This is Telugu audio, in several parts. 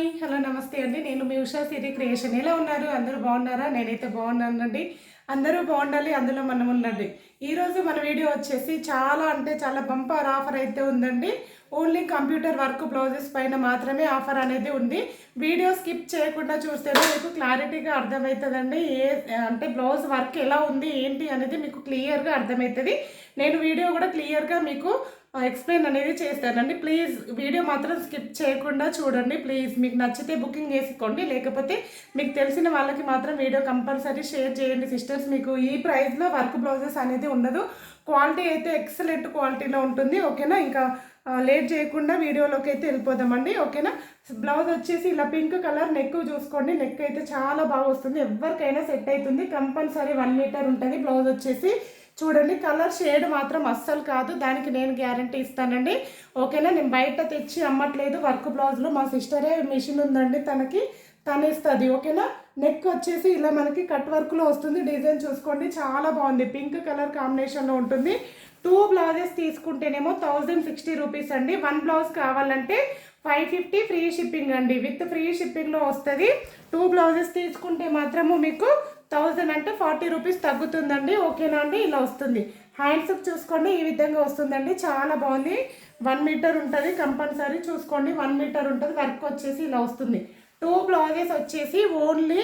హాయ్ హలో నమస్తే అండి. నేను మీ ఉషా సిరి క్రియేషన్. ఎలా ఉన్నారు? అందరూ బాగున్నారా? నేనైతే బాగున్నానండి. అందరూ బాగుండాలి అందులో మనం ఉండండి. ఈరోజు మన వీడియో వచ్చేసి చాలా అంటే చాలా బంపర్ ఆఫర్ అయితే ఉందండి. ఓన్లీ కంప్యూటర్ వర్క్ బ్లౌజెస్ పైన మాత్రమే ఆఫర్ అనేది ఉంది. వీడియో స్కిప్ చేయకుండా చూస్తేనే మీకు క్లారిటీగా అర్థమవుతుందండి. ఏ అంటే బ్లౌజ్ వర్క్ ఎలా ఉంది ఏంటి అనేది మీకు క్లియర్గా అర్థమవుతుంది. నేను వీడియో కూడా క్లియర్గా మీకు ఎక్స్ప్లెయిన్ అనేది చేస్తానండి. ప్లీజ్ వీడియో మాత్రం స్కిప్ చేయకుండా చూడండి. ప్లీజ్ మీకు నచ్చితే బుకింగ్ చేసుకోండి లేకపోతే మీకు తెలిసిన వాళ్ళకి మాత్రం వీడియో కంపల్సరీ షేర్ చేయండి. సిస్టర్స్ మీకు ఈ ప్రైస్లో వర్క్ బ్లౌజెస్ అనేది ఉండదు. క్వాలిటీ అయితే ఎక్సలెంట్ క్వాలిటీలో ఉంటుంది. ఓకేనా ఇంకా లేట్ చేయకుండా వీడియోలోకి అయితే వెళ్ళిపోదామండి. ఓకేనా బ్లౌజ్ వచ్చేసి ఇలా పింక్ కలర్ నెక్ చూసుకోండి. నెక్ అయితే చాలా బాగా వస్తుంది. ఎవరికైనా సెట్ అవుతుంది. కంపల్సరీ వన్ మీటర్ ఉంటుంది. బ్లౌజ్ వచ్చేసి చూడండి కలర్ షేడ్ మాత్రం అస్సలు కాదు. దానికి నేను గ్యారంటీ ఇస్తానండి. ఓకేనా? నేను బయట తెచ్చి అమ్మట్లేదు. వర్క్ బ్లౌజ్లో. మా సిస్టరే మిషన్ ఉందండి తనకి. తనేస్తుంది ఓకేనా? నెక్ వచ్చేసి ఇలా మనకి కట్ వర్క్లో వస్తుంది. డిజైన్ చూసుకోండి. చాలా బాగుంది. పింక్ కలర్ కాంబినేషన్లో ఉంటుంది. టూ బ్లౌజెస్ తీసుకుంటేనేమో థౌజండ్ సిక్స్టీ రూపీస్ అండి. వన్ బ్లౌజ్ కావాలంటే ఫైవ్ ఫిఫ్టీ ఫ్రీ షిప్పింగ్ అండి. విత్ ఫ్రీ షిప్పింగ్లో వస్తుంది. టూ బ్లౌజెస్ తీసుకుంటే మాత్రము మీకు థౌజండ్ అంటే ఫార్టీ రూపీస్ తగ్గుతుందండి. ఓకేనా అండి? ఇలా వస్తుంది. హ్యాండ్స్ చూసుకోండి. ఈ విధంగా వస్తుందండి. చాలా బాగుంది. వన్ మీటర్ ఉంటుంది. కంపల్సరీ చూసుకోండి. వన్ మీటర్ ఉంటుంది. వర్క్ వచ్చేసి ఇలా వస్తుంది. టూ బ్లౌజెస్ వచ్చేసి only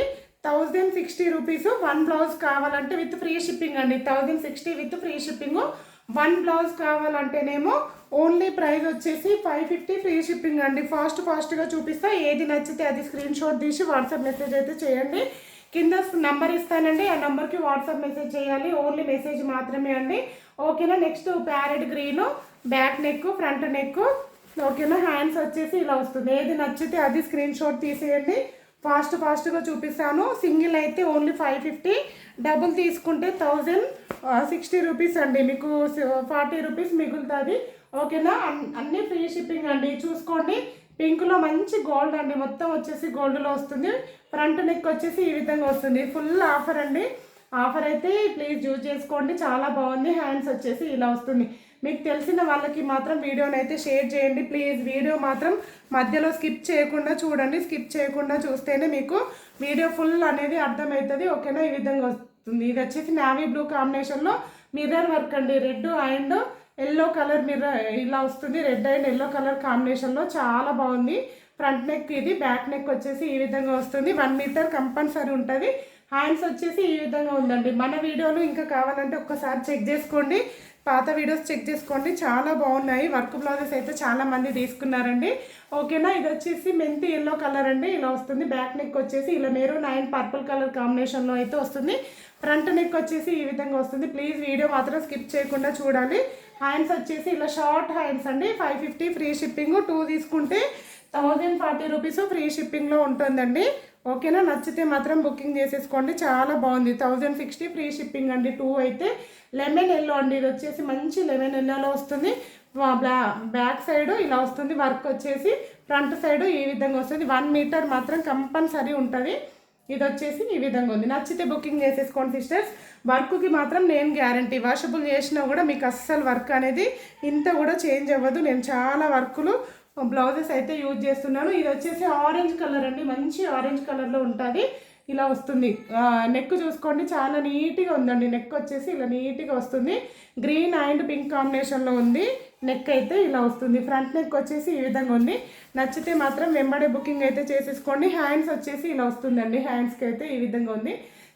thousand sixty rupees. One blouse కావాలంటే విత్ ఫ్రీ షిప్పింగ్ అండి. Thousand sixty with free shipping one blouse కావాలంటేనేమో only price వచ్చేసి ఫైవ్ ఫిఫ్టీ ఫ్రీ షిప్పింగ్ అండి. ఫాస్ట్ ఫాస్ట్గా చూపిస్తా. ఏది నచ్చితే అది స్క్రీన్ షాట్ తీసి వాట్సాప్ మెసేజ్ అయితే చేయండి. కింద నంబర్ ఇస్తానండి. ఆ నెంబర్కి వాట్సాప్ మెసేజ్ చేయాలి. ఓన్లీ మెసేజ్ మాత్రమే అండి. ఓకేనా? Next parrot green back neck front neck. ఓకేనా? హ్యాండ్స్ వచ్చేసి ఇలా వస్తుంది. ఏది నచ్చితే అది స్క్రీన్ షాట్ తీసేయండి. ఫాస్ట్ ఫాస్ట్గా చూపిస్తాను. సింగిల్ అయితే ఓన్లీ ఫైవ్ ఫిఫ్టీ. డబుల్ తీసుకుంటే థౌజండ్ సిక్స్టీ రూపీస్ అండి. మీకు ఫార్టీ రూపీస్ మిగులుతుంది. ఓకేనా? అన్- అన్నీ ఫ్రీ షిప్పింగ్ అండి. చూసుకోండి. పింక్లో మంచి గోల్డ్ అండి. మొత్తం వచ్చేసి గోల్డ్లో వస్తుంది. ఫ్రంట్ నెక్ వచ్చేసి ఈ విధంగా వస్తుంది. ఫుల్ ఆఫర్ అండి. ఆఫర్ అయితే ప్లీజ్ యూజ్ చేసుకోండి. చాలా బాగుంది. హ్యాండ్స్ వచ్చేసి ఇలా వస్తుంది. మీకు తెలిసిన వాళ్ళకి మాత్రం వీడియోని అయితే షేర్ చేయండి. ప్లీజ్ వీడియో మాత్రం మధ్యలో స్కిప్ చేయకుండా చూడండి. స్కిప్ చేయకుండా చూస్తేనే మీకు వీడియో ఫుల్ అనేది అర్థమవుతుంది. ఓకేనా? ఈ విధంగా వస్తుంది. ఇది వచ్చేసి నావీ బ్లూ కాంబినేషన్లో మిర్రర్ వర్క్ అండి. Red and yellow colour mirror ఇలా వస్తుంది. రెడ్ అండ్ ఎల్లో కలర్ కాంబినేషన్లో చాలా బాగుంది. ఫ్రంట్ నెక్ ఇది బ్యాక్ నెక్ వచ్చేసి ఈ విధంగా వస్తుంది. వన్ మీటర్ కంపల్సరీ ఉంటుంది. హ్యాండ్స్ వచ్చేసి ఈ విధంగా ఉందండి. మన వీడియోలు ఇంకా కావాలంటే ఒక్కసారి చెక్ చేసుకోండి. పాత వీడియోస్ చెక్ చేసుకోండి. చాలా బాగున్నాయి. వర్క్ బ్లౌజెస్ అయితే చాలా మంది తీసుకున్నారండి. ఓకేనా ఇది వచ్చేసి మెంతి ఎల్లో కలర్ అండి. ఇలా వస్తుంది. బ్యాక్ నెక్ వచ్చేసి ఇలా మెరూన్ అండ్ పర్పుల్ కలర్ కాంబినేషన్లో అయితే వస్తుంది. ఫ్రంట్ నెక్ వచ్చేసి ఈ విధంగా వస్తుంది. ప్లీజ్ వీడియో మాత్రం స్కిప్ చేయకుండా చూడాలి. హ్యాండ్స్ వచ్చేసి ఇలా షార్ట్ హ్యాండ్స్ అండి. Five fifty free shipping two తీసుకుంటే థౌజండ్ ఫార్టీ రూపీస్ ఫ్రీ షిప్పింగ్లో ఉంటుందండి. ఓకేనా? నచ్చితే మాత్రం బుకింగ్ చేసేసుకోండి. చాలా బాగుంది. థౌజండ్ సిక్స్టీ ఫ్రీ షిప్పింగ్ అండి టూ అయితే. లెమన్ ఎల్లో అండి. ఇది వచ్చేసి మంచి లెమన్ ఎల్లోలో వస్తుంది. బ్లా బ్యాక్ సైడ్ ఇలా వస్తుంది. వర్క్ వచ్చేసి ఫ్రంట్ సైడ్ ఈ విధంగా వస్తుంది. వన్ మీటర్ మాత్రం కంపల్సరీ ఉంటుంది. ఇది వచ్చేసి ఈ విధంగా ఉంది. నచ్చితే బుకింగ్ చేసేసుకోండి సిస్టర్స్. వర్క్కి మాత్రం నేను గ్యారంటీ వాషబుల్ చేసినా కూడా మీకు అస్సలు వర్క్ అనేది ఇంత కూడా చేంజ్ అవ్వదు. నేను చాలా వర్కులు బ్లౌజెస్ అయితే యూజ్ చేస్తున్నాను. ఇది వచ్చేసి ఆరెంజ్ కలర్ అండి. మంచి ఆరెంజ్ కలర్లో ఉంటుంది. ఇలా వస్తుంది. నెక్ చూసుకోండి. చాలా నీట్గా ఉందండి. నెక్ వచ్చేసి ఇలా నీట్గా వస్తుంది. గ్రీన్ అండ్ పింక్ కాంబినేషన్లో ఉంది. నెక్ అయితే ఇలా వస్తుంది. ఫ్రంట్ నెక్ వచ్చేసి ఈ విధంగా ఉంది. నచ్చితే మాత్రం వెంబడే బుకింగ్ అయితే చేసేసుకోండి. హ్యాండ్స్ వచ్చేసి ఇలా వస్తుందండి. హ్యాండ్స్కి అయితే ఈ విధంగా ఉంది.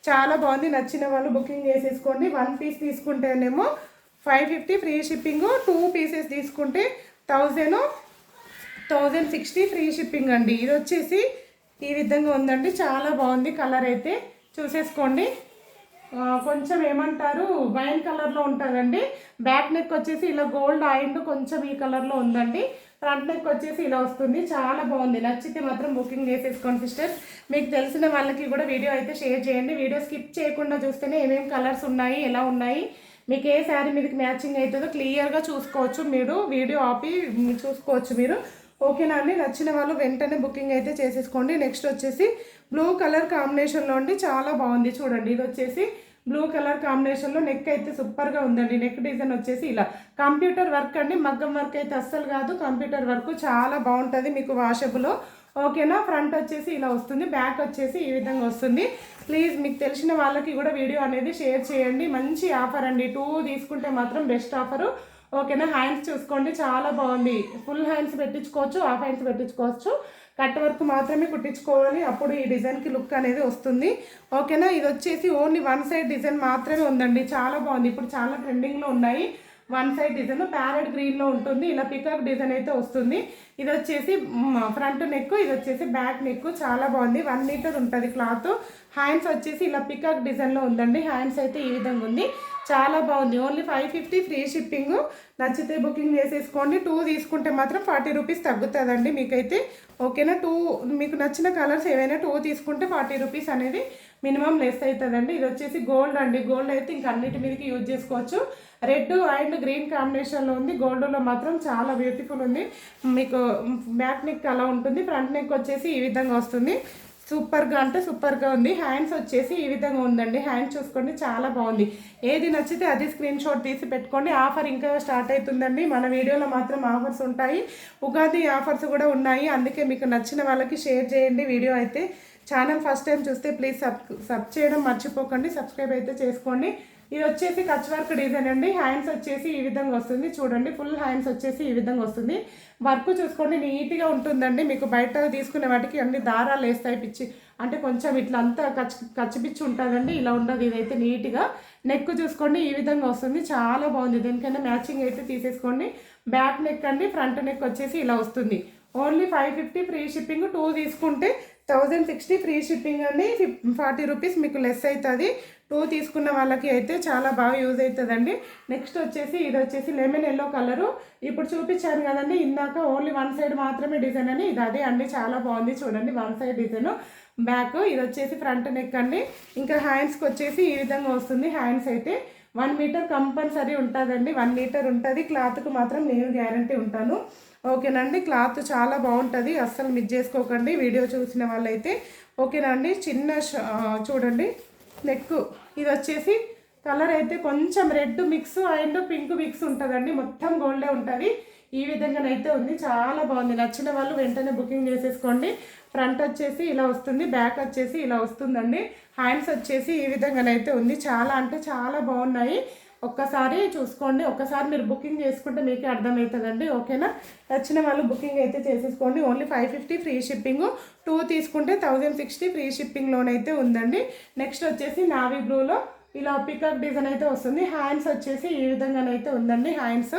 చాలా బాగుంది. నచ్చిన వాళ్ళు బుకింగ్ చేసేసుకోండి. One piece తీసుకుంటేనేమో five fifty free shipping two pieces తీసుకుంటే thousand thousand sixty free shipping అండి. ఇది వచ్చేసి ఈ విధంగా ఉందండి. చాలా బాగుంది. కలర్ అయితే చూసేసుకోండి. కొంచెం ఏమంటారు వైన్ కలర్లో ఉంటుందండి. బ్యాక్ నెక్ వచ్చేసి ఇలా గోల్డ్ అండ్ కొంచెం ఈ కలర్లో ఉందండి. ఫ్రంట్ నెక్ వచ్చేసి ఇలా వస్తుంది. చాలా బాగుంది. నచ్చితే మాత్రం బుకింగ్ చేసేసుకోండి సిస్టర్స్. మీకు తెలిసిన వాళ్ళకి కూడా వీడియో అయితే షేర్ చేయండి. వీడియో స్కిప్ చేయకుండా చూస్తేనే ఏమేమి కలర్స్ ఉన్నాయి ఎలా ఉన్నాయి. మీకు ఏ శారీ మీదకి మ్యాచింగ్ అవుతుందో క్లియర్గా చూసుకోవచ్చు మీరు. వీడియో ఆపి చూసుకోవచ్చు మీరు. ఓకేనా అండి? నచ్చిన వాళ్ళు వెంటనే బుకింగ్ అయితే చేసేసుకోండి. నెక్స్ట్ వచ్చేసి బ్లూ కలర్ కాంబినేషన్లో అండి. చాలా బాగుంది చూడండి. ఇది వచ్చేసి బ్లూ కలర్ కాంబినేషన్లో నెక్ అయితే సూపర్గా ఉందండి. నెక్ డిజైన్ వచ్చేసి ఇలా. కంప్యూటర్ వర్క్ అండి. మగ్గం వర్క్ అయితే అస్సలు కాదు. కంప్యూటర్ వర్క్ చాలా బాగుంటుంది మీకు వాషబులో. ఓకేనా? ఫ్రంట్ వచ్చేసి ఇలా వస్తుంది. బ్యాక్ వచ్చేసి ఈ విధంగా వస్తుంది. ప్లీజ్ మీకు తెలిసిన వాళ్ళకి కూడా వీడియో అనేది షేర్ చేయండి. మంచి ఆఫర్ అండి. టూ తీసుకుంటే మాత్రం బెస్ట్ ఆఫరు. ఓకేనా? హ్యాండ్స్ చూసుకోండి. చాలా బాగుంది. ఫుల్ హ్యాండ్స్ పెట్టించుకోవచ్చు హాఫ్ హ్యాండ్స్ పెట్టించుకోవచ్చు. కట్ వర్క్ మాత్రమే కుట్టించుకోవాలి. అప్పుడు ఈ డిజైన్కి లుక్ అనేది వస్తుంది. ఓకేనా? ఇది వచ్చేసి ఓన్లీ వన్ సైడ్ డిజైన్ మాత్రమే ఉందండి. చాలా బాగుంది. ఇప్పుడు చాలా ట్రెండింగ్లో ఉన్నాయి. వన్ సైడ్ డిజైన్ ప్యారెట్ గ్రీన్లో ఉంటుంది. ఇలా పికాక్ డిజైన్ అయితే వస్తుంది. ఇది వచ్చేసి ఫ్రంట్ నెక్ ఇది వచ్చేసి బ్యాక్ నెక్ చాలా బాగుంది. వన్ మీటర్ ఉంటుంది క్లాత్ హ్యాండ్స్ వచ్చేసి ఇలా పికాక్ డిజైన్లో ఉందండి. హ్యాండ్స్ అయితే ఈ విధంగా ఉంది. చాలా బాగుంది. Only five fifty free shipping. నచ్చితే బుకింగ్ చేసేసుకోండి. టూ తీసుకుంటే మాత్రం ఫార్టీ రూపీస్ తగ్గుతుందండి మీకైతే. ఓకేనా? టూ మీకు నచ్చిన కలర్స్ ఏవైనా టూ తీసుకుంటే ఫార్టీ రూపీస్ అనేది మినిమం లెస్ అవుతుందండి. ఇది వచ్చేసి గోల్డ్ అండి. గోల్డ్ అయితే ఇంక అన్నిటి మీదకి యూజ్ చేసుకోవచ్చు. రెడ్ అండ్ గ్రీన్ కాంబినేషన్లో ఉంది. గోల్డ్లో మాత్రం చాలా బ్యూటిఫుల్ ఉంది. మీకు బ్యాక్ నెక్ అలా ఉంటుంది. ఫ్రంట్ నెక్ వచ్చేసి ఈ విధంగా వస్తుంది. సూపర్గా అంటే సూపర్గా ఉంది. హ్యాండ్స్ వచ్చేసి ఈ విధంగా ఉందండి. హ్యాండ్స్ చూసుకోండి చాలా బాగుంది. ఏది నచ్చితే అది స్క్రీన్ షాట్ తీసి పెట్టుకోండి. ఆఫర్ ఇంకా స్టార్ట్ అవుతుందండి. మన వీడియోలో మాత్రం ఆఫర్స్ ఉంటాయి. ఉగాది ఆఫర్స్ కూడా ఉన్నాయి. అందుకే మీకు నచ్చిన వాళ్ళకి షేర్ చేయండి. వీడియో అయితే ఛానల్ ఫస్ట్ టైం చూస్తే ప్లీజ్ సబ్ సబ్ చేయడం మర్చిపోకండి. సబ్స్క్రైబ్ అయితే చేసుకోండి. ఇది వచ్చేసి కచ్ వర్క్ డిజైన్ అండి. హ్యాండ్స్ వచ్చేసి ఈ విధంగా వస్తుంది. చూడండి ఫుల్ హ్యాండ్స్ వచ్చేసి ఈ విధంగా వస్తుంది. వర్క్ చూసుకోండి నీట్గా ఉంటుందండి. మీకు బయట తీసుకునే వాటికి అన్ని దారాలు వేస్తాయి పిచ్చి. అంటే కొంచెం ఇట్లా అంతా కచ్చి కచ్చిపిచ్చి ఉంటుందండి. ఇలా ఉండదు. ఇదైతే నీట్గా నెక్ చూసుకోండి ఈ విధంగా వస్తుంది. చాలా బాగుంది. దీనికైనా మ్యాచింగ్ అయితే తీసేసుకోండి బ్యాక్ నెక్ అండి ఫ్రంట్ నెక్ వచ్చేసి ఇలా వస్తుంది. Only five fifty free shipping two తీసుకుంటే థౌజండ్ సిక్స్టీ ఫ్రీ షిప్పింగ్ అండి. ఫార్టీ రూపీస్ మీకు లెస్ అవుతుంది టూ తీసుకున్న వాళ్ళకి అయితే చాలా బాగా యూజ్ అవుతుందండి నెక్స్ట్ వచ్చేసి ఇది వచ్చేసి లెమన్ ఎల్లో కలరు. ఇప్పుడు చూపించాను కదండి ఇందాక ఓన్లీ వన్ సైడ్ మాత్రమే డిజైన్ అని ఇది అదే అండి చాలా బాగుంది చూడండి వన్ సైడ్ డిజైన్. బ్యాక్ ఇది వచ్చేసి ఫ్రంట్ నెక్ అండి. ఇంకా హ్యాండ్స్కి వచ్చేసి ఈ విధంగా వస్తుంది హ్యాండ్స్ అయితే. వన్ మీటర్ కంపల్సరీ ఉంటుందండి వన్ మీటర్ ఉంటుంది. క్లాత్కు మాత్రం నేను గ్యారంటీ ఉంటాను. ఓకేనండి క్లాత్ చాలా బాగుంటుంది. అస్సలు మిస్ చేసుకోకండి. వీడియో చూసిన వాళ్ళైతే ఓకేనండి చిన్న చూడండి. నెక్ ఇది వచ్చేసి కలర్ అయితే కొంచెం red mix and pink mix ఉంటుందండి. మొత్తం గోల్డే ఉంటుంది. ఈ విధంగానైతే ఉంది. చాలా బాగుంది. నచ్చిన వాళ్ళు వెంటనే బుకింగ్ చేసేసుకోండి. ఫ్రంట్ వచ్చేసి ఇలా వస్తుంది. బ్యాక్ వచ్చేసి ఇలా వస్తుందండి. హ్యాండ్స్ వచ్చేసి ఈ విధంగానైతే ఉంది. చాలా అంటే చాలా బాగున్నాయి. ఒక్కసారి చూసుకోండి. ఒక్కసారి మీరు బుకింగ్ చేసుకుంటే మీకే అర్థమవుతుందండి. ఓకేనా? నచ్చిన వాళ్ళు బుకింగ్ అయితే చేసేసుకోండి. Only five fifty free shipping. Two తీసుకుంటే థౌజండ్ సిక్స్టీ ఫ్రీ షిప్పింగ్లోనైతే ఉందండి. నెక్స్ట్ వచ్చేసి నావీ బ్లూలో ఇలా పికప్ డిజైన్ అయితే వస్తుంది. హ్యాండ్స్ వచ్చేసి ఈ విధంగానైతే ఉందండి. హ్యాండ్స్.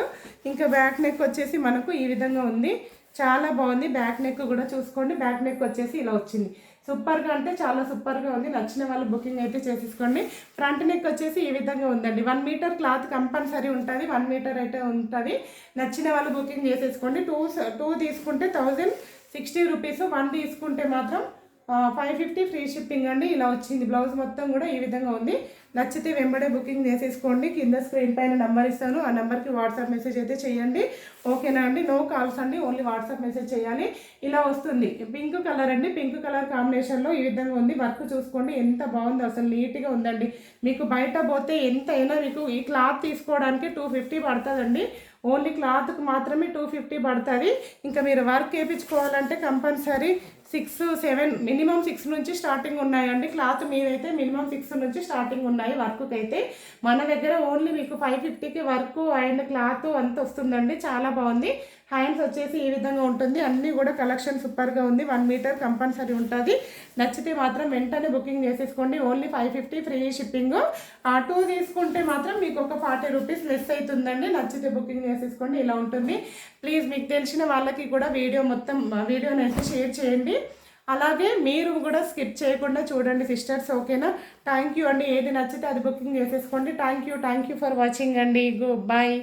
ఇంకా బ్యాక్ నెక్ వచ్చేసి మనకు ఈ విధంగా ఉంది. చాలా బాగుంది. బ్యాక్ నెక్ కూడా చూసుకోండి. బ్యాక్ నెక్ వచ్చేసి ఇలా వచ్చింది. సూపర్గా అంటే చాలా సూపర్గా ఉంది. నచ్చిన వాళ్ళు బుకింగ్ అయితే చేసేసుకోండి. ఫ్రంట్ నెక్ వచ్చేసి ఈ విధంగా ఉందండి. వన్ మీటర్ క్లాత్ కంపల్సరీ ఉంటుంది. వన్ మీటర్ అయితే ఉంటుంది. నచ్చిన వాళ్ళు బుకింగ్ చేసేసుకోండి. టూ టూ తీసుకుంటే థౌజండ్ సిక్స్టీ రూపీస్. వన్ తీసుకుంటే మాత్రం ఫైవ్ ఫిఫ్టీ ఫ్రీ షిప్పింగ్ అండి. ఇలా వచ్చింది. బ్లౌజ్ మొత్తం కూడా ఈ విధంగా ఉంది. నచ్చితే వెంబడే బుకింగ్ చేసేసుకోండి. కింద స్క్రీన్ పైన నెంబర్ ఇస్తాను. ఆ నెంబర్కి వాట్సాప్ మెసేజ్ అయితే చేయండి. ఓకేనా అండి? నో కాల్స్ అండి. ఓన్లీ వాట్సాప్ మెసేజ్ చేయాలి. ఇలా వస్తుంది. పింక్ కలర్ అండి. పింక్ కలర్ కాంబినేషన్లో ఈ విధంగా ఉంది. వర్క్ చూసుకోండి. ఎంత బాగుందో. అసలు నీట్గా ఉందండి. మీకు బయట పోతే ఎంతైనా మీకు ఈ క్లాత్ తీసుకోవడానికి టూ ఫిఫ్టీ పడుతుందండి. ఓన్లీ క్లాత్కి మాత్రమే టూ ఫిఫ్టీ పడుతుంది. ఇంకా మీరు work వేయించుకోవాలంటే compulsory six seven minimum six నుంచి స్టార్టింగ్ ఉన్నాయండి. క్లాత్ మీదైతే మినిమం సిక్స్ నుంచి స్టార్టింగ్ ఉన్నాయి వర్క్కి అయితే మన దగ్గర ఓన్లీ మీకు ఫైవ్ ఫిఫ్టీకి వర్క్ అండ్ క్లాత్ అంత వస్తుందండి. చాలా బాగుంది. హ్యాండ్స్ వచ్చేసి ఈ విధంగా ఉంటుంది. అన్నీ కూడా కలెక్షన్ సూపర్గా ఉంది. వన్ మీటర్ కంపల్సరీ ఉంటుంది. నచ్చితే మాత్రం వెంటనే బుకింగ్ చేసేసుకోండి. Only five fifty free shipping. ఆ టూ తీసుకుంటే మాత్రం మీకు ఒక ఫార్టీ రూపీస్ లెస్ అవుతుందండి నచ్చితే బుకింగ్ చేసేసుకోండి. ఇలా ఉంటుంది. ప్లీజ్ మీకు తెలిసిన వాళ్ళకి కూడా వీడియో మొత్తం వీడియోని అయితే షేర్ చేయండి. అలాగే మీరు కూడా స్కిప్ చేయకుండా చూడండి సిస్టర్స్ ఓకేనా? థ్యాంక్ యూ అండి. ఏది నచ్చితే అది బుకింగ్ చేసేసుకోండి. Thank you thank you for watching అండి. Go bye